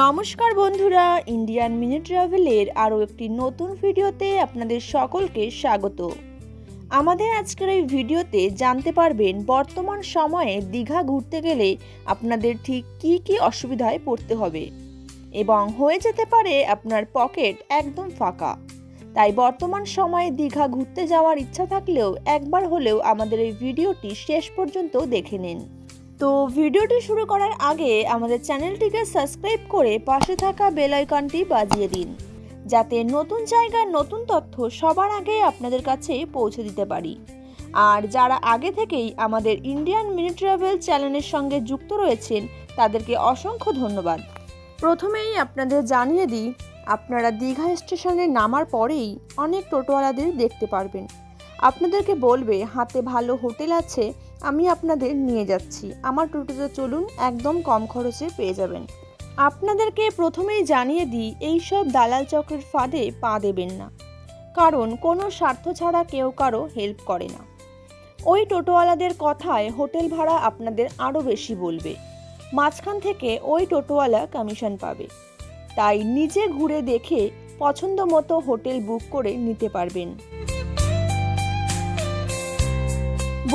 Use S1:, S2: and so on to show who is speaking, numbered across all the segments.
S1: নমস্কার বন্ধুরা Indian mini ট্রাভেলের আরও একটি নতুন ভিডিওতে আপনাদের সকলকে স্বাগত। আমাদের আজকের এই ভিডিওতে জানতে পারবেন বর্তমান সময়ে দীঘা ঘুরতে গেলে আপনাদের ঠিক কী কী অসুবিধায় পড়তে হবে এবং হয়ে যেতে পারে আপনার পকেট একদম ফাঁকা। তাই বর্তমান সময়ে দীঘা ঘুরতে যাওয়ার ইচ্ছা থাকলেও একবার হলেও আমাদের এই ভিডিওটি শেষ পর্যন্ত দেখে নিন। তো ভিডিওটি শুরু করার আগে আমাদের চ্যানেলটিকে সাবস্ক্রাইব করে পাশে থাকা বেল আইকনটি বাজিয়ে দিন, যাতে নতুন জায়গার নতুন তথ্য সবার আগে আপনাদের কাছে পৌঁছে দিতে পারি। আর যারা আগে থেকেই আমাদের ইন্ডিয়ান মিনি ট্রাভেল চ্যানেলের সঙ্গে যুক্ত রয়েছেন, তাদেরকে অসংখ্য ধন্যবাদ। প্রথমেই আপনাদের জানিয়ে দিই, আপনারা দীঘা স্টেশনে নামার পরেই অনেক টোটোওয়ালাদের দেখতে পারবেন। আপনাদেরকে বলবে, হাতে ভালো হোটেল আছে, আমি আপনাদের নিয়ে যাচ্ছি। আমার টোটোতে চলুন, একদম কম খরচে পেয়ে যাবেন। আপনাদেরকে প্রথমেই জানিয়ে দিই, এই সব দালাল চক্রের ফাঁদে পা দেবেন না। কারণ কোনো স্বার্থ ছাড়া কেউ কারও হেল্প করে না। ওই টোটোওয়ালাদের কথায় হোটেল ভাড়া আপনাদের আরও বেশি বলবে। মাঝখান থেকে ওই টোটোওয়ালা কমিশন পাবে। তাই নিজে ঘুরে দেখে পছন্দ মতো হোটেল বুক করে নিতে পারবেন।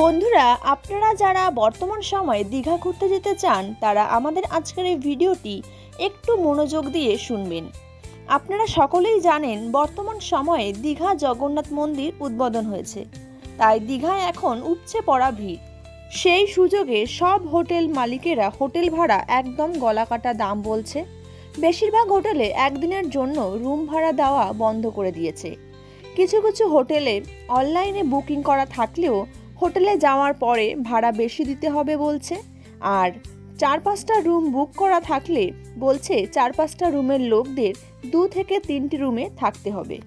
S1: বন্ধুরা, আপনারা যারা বর্তমান সময়ে দীঘা ঘুরতে যেতে চান, তারা আমাদের আজকের এই ভিডিওটি একটু মনোযোগ দিয়ে শুনবেন। আপনারা সকলেই জানেন, বর্তমান সময়ে দীঘা জগন্নাথ মন্দির উদ্বোধন হয়েছে। তাই দীঘায় এখন উপচে পড়া ভিড়। সেই সুযোগে সব হোটেল মালিকেরা হোটেল ভাড়া একদম গলাকাটা দাম বলছে। বেশিরভাগ হোটেলে একদিনের জন্য রুম ভাড়া দেওয়া বন্ধ করে দিয়েছে। কিছু কিছু হোটেলে অনলাইনে বুকিং করা থাকলেও হোটেলে যাওয়ার পরে ভাড়া বেশি দিতে হবে বলছে। আর চার পাঁচটা রুম বুক করা থাকলে বলছে চার পাঁচটা রুমের লোকদের দু থেকে তিনটি রুমে থাকতে হবে।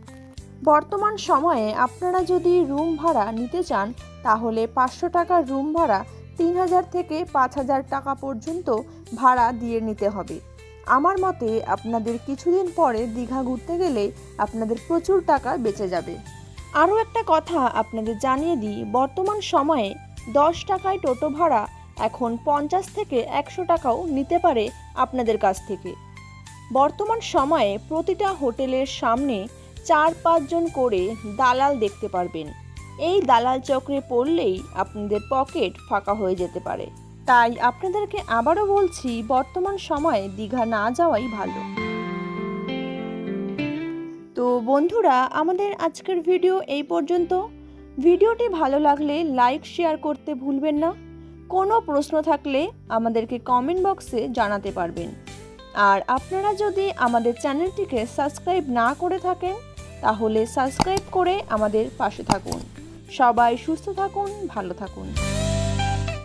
S1: বর্তমান সময়ে আপনারা যদি রুম ভাড়া নিতে চান, তাহলে পাঁচশো টাকার রুম ভাড়া তিন হাজার থেকে পাঁচ হাজার টাকা পর্যন্ত ভাড়া দিয়ে নিতে হবে। আমার মতে আপনাদের কিছুদিন পরে দীঘা ঘুরতে গেলে আপনাদের প্রচুর টাকা বেঁচে যাবে। আরও একটা কথা আপনাদের জানিয়ে দিই, বর্তমান সময়ে দশ টাকায় টোটো ভাড়া এখন পঞ্চাশ থেকে একশো টাকাও নিতে পারে আপনাদের কাছ থেকে। বর্তমান সময়ে প্রতিটা হোটেলের সামনে চার পাঁচজন করে দালাল দেখতে পারবেন। এই দালাল চক্রে পড়লেই আপনাদের পকেট ফাঁকা হয়ে যেতে পারে। তাই আপনাদেরকে আবারও বলছি, বর্তমান সময়ে দীঘা না যাওয়াই ভালো। তো বন্ধুরা, আমাদের আজকের ভিডিও এই পর্যন্ত। ভিডিওটি ভালো লাগলে লাইক, শেয়ার করতে ভুলবেন না। কোনো প্রশ্ন থাকলে আমাদেরকে কমেন্ট বক্সে জানাতে পারবেন। আর আপনারা যদি আমাদের চ্যানেলটিকে সাবস্ক্রাইব না করে থাকেন, তাহলে সাবস্ক্রাইব করে আমাদের পাশে থাকুন। সবাই সুস্থ থাকুন, ভালো থাকুন।